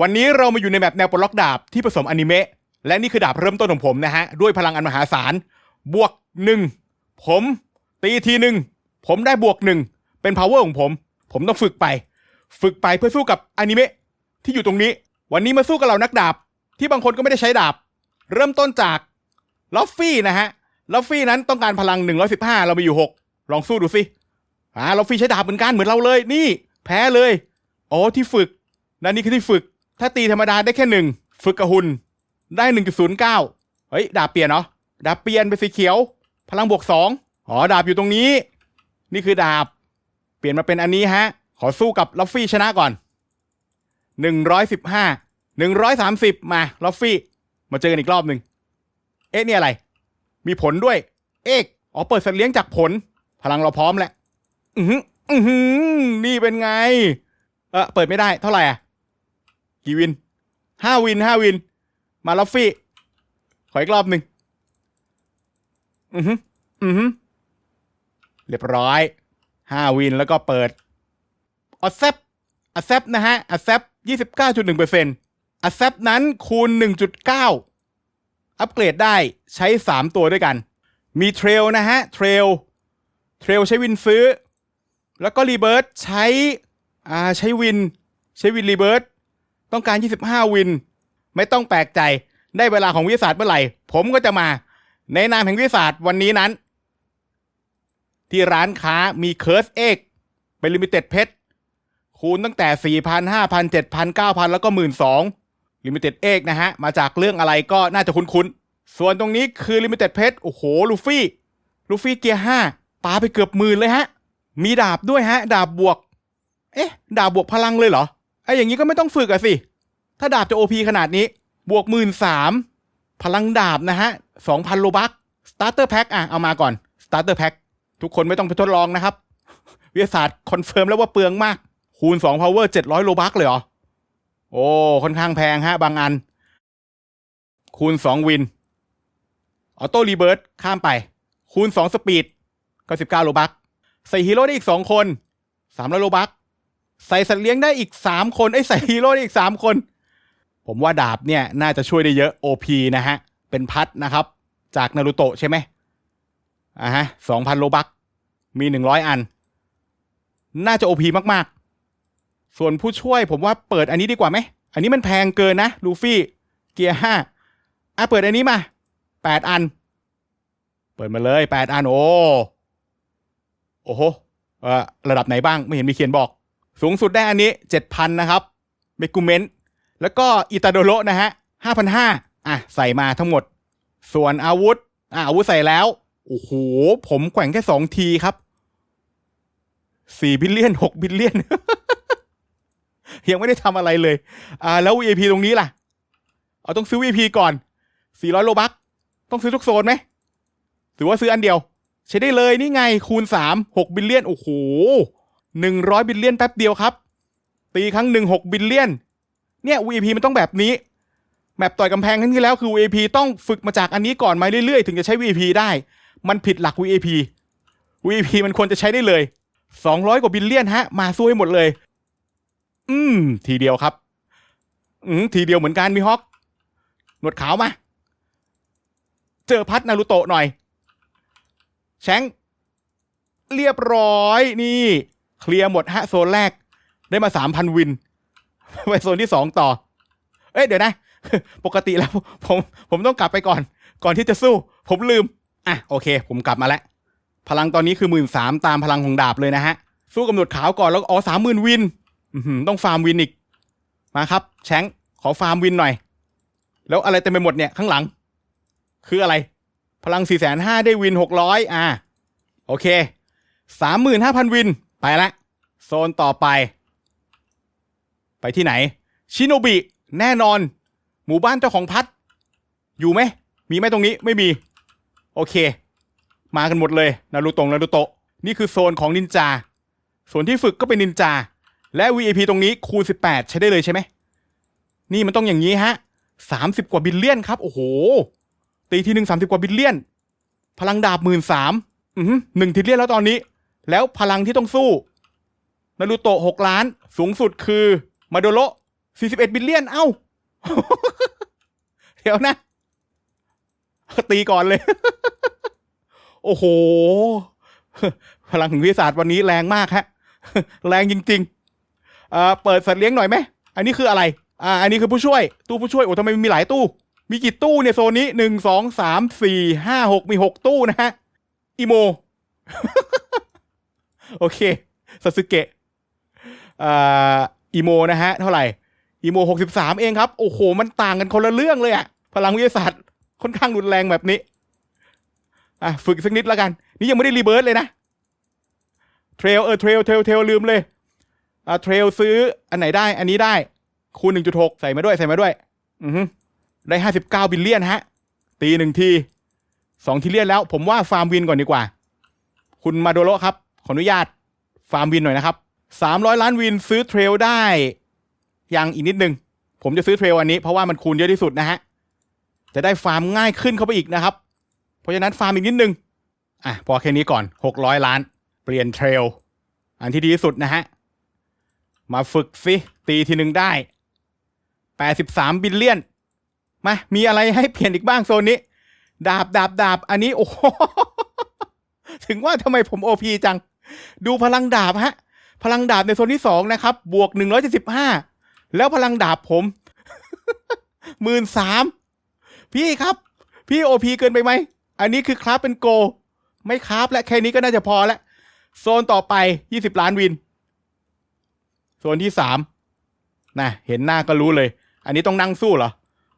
วันนี้เรามาอยู่ในแบบแนวปลดล็อกดาบที่ผสมอนิเมะและนี่คือดาบเริ่มต้นของผมนะฮะ ด้วยพลังอันมหาศาล บวกหนึ่งผมตีทีหนึ่งผมได้บวกหนึ่งเป็น power ของผม ผมต้องฝึกไป ฝึกไปเพื่อสู้กับอนิเมะที่อยู่ตรงนี้ วันนี้มาสู้กับเรานักดาบ ที่บางคนก็ไม่ได้ใช้ดาบ เริ่มต้นจากลอฟฟี่นะฮะลอฟฟี่นั้นต้องการพลัง 115 เรามีอยู่ 6 ลองสู้ดูสิอ่าลอฟฟี่ใช้ดาบเหมือนกันเหมือนเราเลย นี่ แพ้เลยอ๋อที่ฝึกนั่นนี่คือที่ฝึก ถ้าตีธรรมดาได้แค่หนึ่งฝึกกับหุ่นได้1.09เฮ้ยดาบเปลี่ยนเนาะดาบเปลี่ยนเป็นสีเขียว พลังบวกสองอ๋อดาบอยู่ตรงนี้ นี่คือดาบ เปลี่ยนมาเป็นอันนี้ฮะ ขอสู้กับลอฟฟี่ชนะก่อนหนึ่งร้อยสิบห้าหนึ่งร้อยสามสิบมาลอฟฟี่ มาเจอกันอีกรอบหนึ่งเอ๊ะนี่อะไร มีผลด้วย เอกอ๋อเปิดสัตว์เลี้ยงจากผล พลังเราพร้อมแล้วอือหืออือหือนี่เป็นไง เออเปิดไม่ได้เท่าไหร่อะ กี่วินห้าวินห้าวิน มาลอฟฟี่ ขออีกรอบหนึ่งอือหืออือหือเรียบร้อยห้าวินแล้วก็เปิดอ c เซปอ c เซปนะฮะอ c เซปยี่สิบเก้าจุดหนึ่งเปอร์เซ็นต์อ c เซปนั้นคูณหนึ่งจุดเก้าอัปเกรดได้ใช้สามตัวด้วยกัน มีเทรลนะฮะ เทรล เทรลใช้วินซื้อ แล้วก็รีเบิร์ตใช้ อ่า ใช้วิน ใช้วินรีเบิร์ต ต้องการ 25 วิน ไม่ต้องแปลกใจ ได้เวลาของวิทยาศาสตร์เมื่อไหร่ ผมก็จะมา ในนามแห่งวิทยาศาสตร์วันนี้นั้น ที่ร้านค้ามีเคิร์สเอกเป็นลิมิเต็ดเพชรคูณตั้งแต่ 4,000 5,000 7,000 9,000 แล้วก็ 12,000ลิมิเต็ดเอกนะฮะ มาจากเรื่องอะไรก็น่าจะคุ้นๆ ส่วนตรงนี้คือลิมิเต็ดเพชรโอ้โห ลูฟี่ ลูฟี่เกียร์ห้าปาไปเกือบหมื่นเลยฮะ มีดาบด้วยฮะ ดาบบวก เอ๊ะ ดาบบวกพลังเลยเหรอ ไอ้อย่างนี้ก็ไม่ต้องฝึกอะสิ ถ้าดาบจะโอพีขนาดนี้ บวกหมื่นสามพลังดาบนะฮะสองพันโลบักสตาร์เตอร์แพ็คอะเอามาก่อนสตาร์เตอร์แพ็คทุกคนไม่ต้องไปทดลองนะครับ วิทยาศาสตร์คอนเฟิร์มแล้วว่าเปลืองมาก คูณ2 power 700โลบักเลยเหรอ โอ้ ค่อนข้างแพงฮะ บางอัน คูณ2วินออโต้รีเบิร์ตข้ามไป คูณ2สปีดก็19โลบักใส่ฮีโร่ได้อีก2คน300โลบัก ใส่สัตว์เลี้ยงได้อีก3คนไอ้ใส่ฮีโร่ได้อีก3คน ผมว่าดาบเนี่ยน่าจะช่วยได้เยอะ OP นะฮะ เป็นพัดนะครับ จากนารูโตะใช่ไหมอ่าฮะสองพันโลบักมีหนึ่งร้อยอัน น่าจะ OP มากๆ ส่วนผู้ช่วยผมว่าเปิดอันนี้ดีกว่าไหม อันนี้มันแพงเกินนะลูฟี่ เกียร์ห้าอะเปิดอันนี้มาแปดอัน เปิดมาเลยแปดอันโอ้โอ้โหระดับไหนบ้างไม่เห็นมีเขียนบอก สูงสุดได้อันนี้เจ็ดพันนะครับเมกูเมนต์แล้วก็อิตาโดโรนะฮะห้าพันห้าอะใส่มาทั้งหมด ส่วนอาวุธอะอาวุธใส่แล้ว โอ้โห ผมแกว่งแค่สองทีครับสี่บิลเลียนหกบิลเลียน ยังไม่ได้ทำอะไรเลย อ่า แล้ว VIP ตรงนี้ล่ะ เอาต้องซื้อ VIP ก่อนสี่ร้อยโลบักต้องซื้อทุกโซนไหมหรือว่าซื้ออันเดียว ใช้ได้เลยนี่ไงคูณสามหกบิลเลียน โอ้โห หนึ่งร้อยบิลเลียนแป๊บเดียวครับ ตีครั้งหนึ่งหกบิลเลียน เนี่ย VIP มันต้องแบบนี้ แมปต่อยกำแพงครั้งที่แล้วคือ VIP ต้องฝึกมาจากอันนี้ก่อนมาเรื่อยๆ ถึงจะใช้ VIP ได้ มันผิดหลัก VIP VIP มันควรจะใช้ได้เลย 200 กว่าบิลเลียนฮะ มาสู้ให้หมดเลย อืม ทีเดียวครับ อืม ทีเดียวเหมือนกันมีฮอก หนวดขาวมา เจอพัดนารูโตะหน่อย แชงเรียบร้อยนี่ เคลียร์หมดฮะโซนแรกได้มา3,000วิน ไปโซนที่สองต่อ เอ้ยเดี๋ยวนะ ปกติแล้ว ผมผมต้องกลับไปก่อน ก่อนที่จะสู้ ผมลืม อะโอเค ผมกลับมาแล้ว พลังตอนนี้คือหมื่นสามตามพลังของดาบเลยนะฮะ สู้กับหนดขาวก่อนแล้วอ๋อสามหมื่นวินต้องฟาร์มวินอีก มาครับ แชงขอฟาร์มวินหน่อย แล้วอะไรเต็มไปหมดเนี่ยข้างหลัง คืออะไร พลังสี่แสนห้าได้วินหกร้อยอ่าโอเคสามหมื่นห้าพันวิน ไปละ โซนต่อไป ไปที่ไหน ชิโนบิ แน่นอน หมู่บ้านเจ้าของพัด อยู่ไหม มีไหมตรงนี้ไม่มี โอเค มากันหมดเลยนารูตงนารูโตะนี่คือโซนของนินจา ส่วนที่ฝึกก็เป็นนินจา และ VIP ตรงนี้คูณ18 ใช้ได้เลยใช่ไหม นี่มันต้องอย่างนี้ฮะ 30 กว่าบิลเลียนครับ โอ้โห ตีทีหนึ่ง30กว่าบิลเลียน พลังดาบหมื่นสามหนึ่งทิลเลียนแล้วตอนนี้ แล้วพลังที่ต้องสู้นารูโตะ6ล้าน สูงสุดคือมาโดโร41บิลเลียน เอ้า เดี๋ยวนะ ตีก่อนเลย โอ้โห พลังของวิทยาศาสตร์วันนี้แรงมากฮะ แรงจริงๆเอ่อเปิดสัตว์เลี้ยงหน่อยไหม อันนี้คืออะไร อ่า อันนี้คือผู้ช่วย ตู้ผู้ช่วย โอ้ทำไมมีหลายตู้ มีกี่ตู้เนี่ยโซนนี้หนึ่งสองสามสี่ห้าหกมีหกตู้นะฮะ อีโม โอเคซาสึเกะอีโมนะฮะ เท่าไหร่อีโมหกสิบสามเองครับ โอ้โห มันต่างกันคนละเรื่องเลยอะพลังวิทยาศาสตร์ค่อนข้างรุนแรงแบบนี้ อะ ฝึกสักนิดแล้วกัน นี่ยังไม่ได้รีเบิร์ตเลยนะ เทรลเออเทรลเทรลเทรลลืมเลย อ่าเทรลซื้ออันไหนได้ อันนี้ได้ คูณหนึ่งจุดหกใส่มาด้วยใส่มาด้วย อือฮึได้ห้าสิบเก้าบิลเลียนฮะ ตีหนึ่งทีสองทีเลียนแล้ว ผมว่าฟาร์มวินก่อนดีกว่า คุณมาโดโรครับ ขออนุญาตฟาร์มวินหน่อยนะครับสามร้อยล้านวินซื้อเทรลได้ยังอีกนิดนึง ผมจะซื้อเทรลอันนี้เพราะว่ามันคูณเยอะที่สุดนะฮะ จะได้ฟาร์มง่ายขึ้นเข้าไปอีกนะครับ เพราะฉะนั้นฟาร์มอีกนิดนึง อะ พอแค่นี้ก่อนหกร้อยล้าน เปลี่ยนเทรล อันที่ดีที่สุดนะฮะ มาฝึกสิ ตีทีหนึ่งได้แปดสิบสามบิลเลียน มา มีอะไรให้เปลี่ยนอีกบ้างโซนนี้ ดาบดาบดาบ อันนี้ โอ้โหถึงว่าทำไมผมโอพีจัง ดูพลังดาบฮะ พลังดาบในโซนที่สองนะครับ บวกหนึ่งร้อยเจ็ดสิบห้าแล้วพลังดาบผมหมื่นสามพี่ครับ พี่โอพีเกินไปไหม อันนี้คือคราฟเป็นโก ไม่คราฟและแค่นี้ก็น่าจะพอแล้วโซนต่อไปยี่สิบล้านวิน โซนที่สามนะเห็นหน้าก็รู้เลย อันนี้ต้องนั่งสู้เหรอ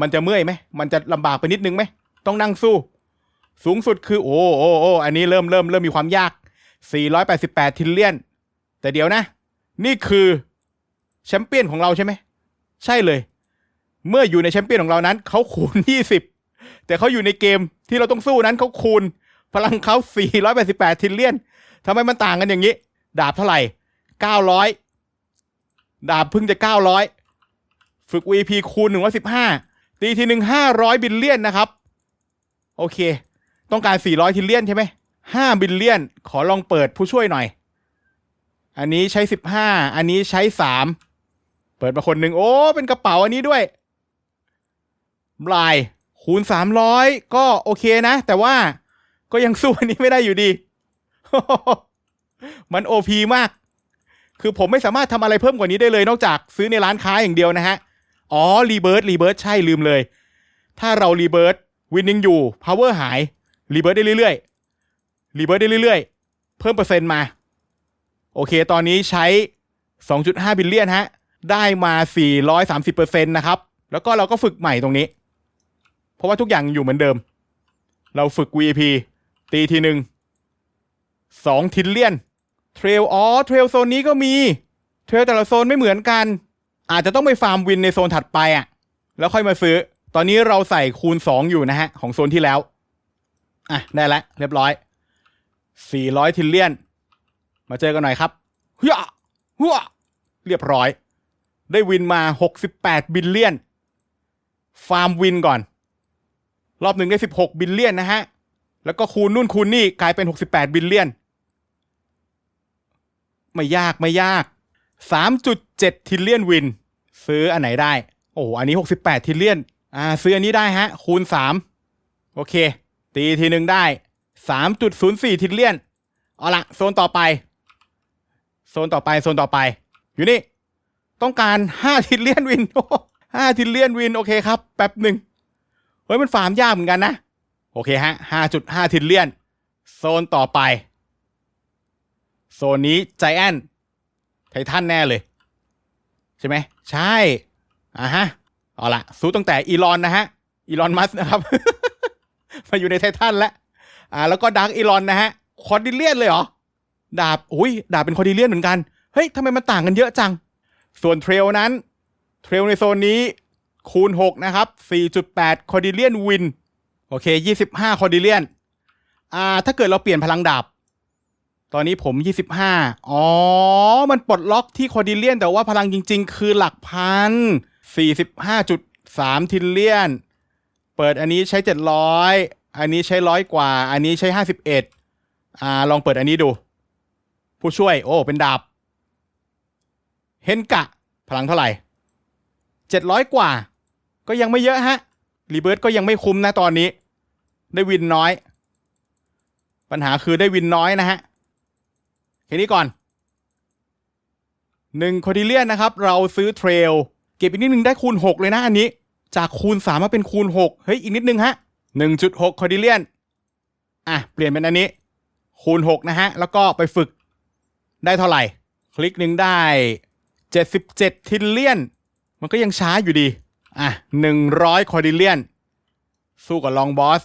มันจะเมื่อยไหม มันจะลำบากไปนิดนึงไหม ต้องนั่งสู้ สูงสุดคือ โอ้โอ้โอ้อันนี้เริ่มเริ่มเริ่มมีความยาก 488ทิลเลียน แต่เดี๋ยวนะ นี่คือแชมเปี้ยนของเราใช่ไหม ใช่เลย เมื่ออยู่ในแชมเปี้ยนของเรานั้น เขาคูณ 20 แต่เขาอยู่ในเกมที่เราต้องสู้นั้นเขาคูณ พลังเขา488ทิลเลียนทำไมมันต่างกันอย่างนี้ ดาบเท่าไหร่ 900 ดาบเพิ่งจะ 900 ฝึก VP คูณ 115 ตีทีหนึ่ง500 บิลเลียนนะครับ โอเค ต้องการ 400 ทิลเลียนใช่ไหม 5บิลเลียน ขอลองเปิดผู้ช่วยหน่อย อันนี้ใช้ 15 อันนี้ใช้ 3 เปิดมาคนหนึ่งโอ้ เป็นกระเป๋าอันนี้ด้วยลายคูณ 300 ก็โอเคนะ แต่ว่าก็ยังสู้อันนี้ไม่ได้อยู่ดี มันโอพีมาก คือผมไม่สามารถทำอะไรเพิ่มกว่านี้ได้เลย นอกจากซื้อในร้านค้าอย่างเดียวนะฮะ อ๋อ รีเบิร์ตรีเบิร์ตใช่ลืมเลย ถ้าเรารีเบิร์ตวินยังอยู่พาวเวอร์หายรีเบิร์ตได้เรื่อยๆ รีเบิร์ตได้เรื่อยๆ เพิ่มเปอร์เซ็นต์มา โอเค ตอนนี้ใช้ 2.5 บิลเลียนฮะ ได้มา 430เปอร์เซ็นต์นะครับ แล้วก็เราก็ฝึกใหม่ตรงนี้ เพราะว่าทุกอย่างอยู่เหมือนเดิม เราฝึก VP ตีทีหนึ่งสองทิลเลียน เทรลอ๋อ เทรลโซนนี้ก็มี เทรลแต่ละโซนไม่เหมือนกัน อาจจะต้องไปฟาร์มวินในโซนถัดไปอะ แล้วค่อยมาซื้อ ตอนนี้เราใส่คูณ 2 อยู่นะฮะ ของโซนที่แล้ว อะ ได้แล้วเรียบร้อย 400 ทิลเลียน มาเจอกันหน่อยครับเฮ้ยหัวเรียบร้อย ได้วินมา 68 บิลเลียน ฟาร์มวินก่อน รอบหนึ่งได้ 16 บิลเลียนนะฮะ แล้วก็คูณนู่นคูณนี่กลายเป็น 68 บิลเลียน ไม่ยากไม่ยาก 3.7 ทิลเลียนวิน ซื้ออันไหนได้ โอ้โหอันนี้ 68 ทิลเลียน อ่า ซื้ออันนี้ได้ฮะ คูณ 3 โอเค ตีทีหนึ่งได้ 3.04 ทิลเลียน เอาละโซนต่อไป โซนต่อไป โซนต่อไป อยู่นี่ ต้องการ 5 ทิลเลียนวินโอ้โห5ทิลเลียนวิน โอเคครับ แป๊บหนึ่ง เฮ้ย มันฟาร์มยากเหมือนกันนะ โอเคฮะ 5.5 ทิลเลียน โซนต่อไป โซนนี้ใจแอนไททันแน่เลย ใช่ไหม ใช่ อ่าฮะ เอาละสู้ตั้งแต่อีลอนนะฮะ อีลอนมัสนะครับ มาอยู่ในไททันแล้ว อ่าแล้วก็ดักอีลอนนะฮะคอร์ดิเลียนเลยเหรอ ดาบอุ้ยดาบเป็นคอร์ดิเลียนเหมือนกัน เฮ้ยทำไมมันต่างกันเยอะจัง ส่วนเทรลนั้น เทรลในโซนนี้คูณ 6 นะครับ 4.8 คอร์ดิเลียนวิน โอเค 25 คอร์ดิเลียน อ่า ถ้าเกิดเราเปลี่ยนพลังดาบ ตอนนี้ผม 25 อ๋อ มันปลดล็อกที่คอร์ดิเลียน แต่ว่าพลังจริง ๆ คือหลักพัน 45.3 ทิลเลียน เปิดอันนี้ใช้ 700 อันนี้ใช้ร้อยกว่า อันนี้ใช้51อ่าลองเปิดอันนี้ดู ผู้ช่วย โอ้ เป็นดาบ เฮนกะ พลังเท่าไหร่700กว่า ก็ยังไม่เยอะฮะ รีเบิร์ตก็ยังไม่คุ้มนะตอนนี้ ได้วินน้อย ปัญหาคือได้วินน้อยนะฮะ แค่นี้ก่อนหนึ่งคอดิเลียนนะครับ เราซื้อเทรล เก็บอีกนิดนึงได้คูณ 6 เลยนะอันนี้ จากคูณ 3 มาเป็นคูณ 6 เฮ้ย อีกนิดนึงฮะ 1.6คอดิเลียนอะ เปลี่ยนเป็นอันนี้ คูณ 6 นะฮะ แล้วก็ไปฝึกได้เท่าไหร่ คลิกหนึ่งได้ 77 ทิลเลียน มันก็ยังช้าอยู่ดี อะ 100 คอดิเลียน สู้กับลองบอส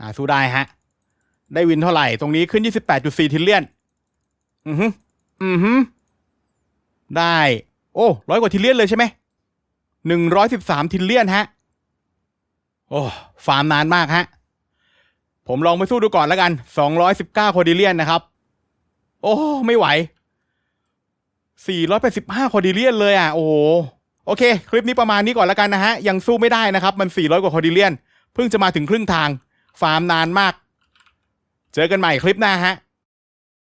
อะ สู้ได้ฮะ ได้วินเท่าไหร่ ตรงนี้ขึ้น 28.4 ทิลเลียน อือฮึอือฮึได้ โอ้ร้อยกว่าทิลเลียนเลยใช่ไหมหนึ่งร้อยสิบสามทิลเลียนฮะ โอ้ฟาร์มนานมากฮะ ผมลองไปสู้ดูก่อนแล้วกันสองร้อยสิบเก้าคอดิเลียนนะครับ โอ้ไม่ไหวสี่ร้อยแปดสิบห้าคอดิเลียนเลยอะ โอ้โโอเค คลิปนี้ประมาณนี้ก่อนแล้วกันนะฮะ ยังสู้ไม่ได้นะครับ มันสี่ร้อยกว่าคอดิเลียน เพิ่งจะมาถึงครึ่งทาง ฟาร์มนานมาก เจอกันใหม่คลิปหน้าฮะ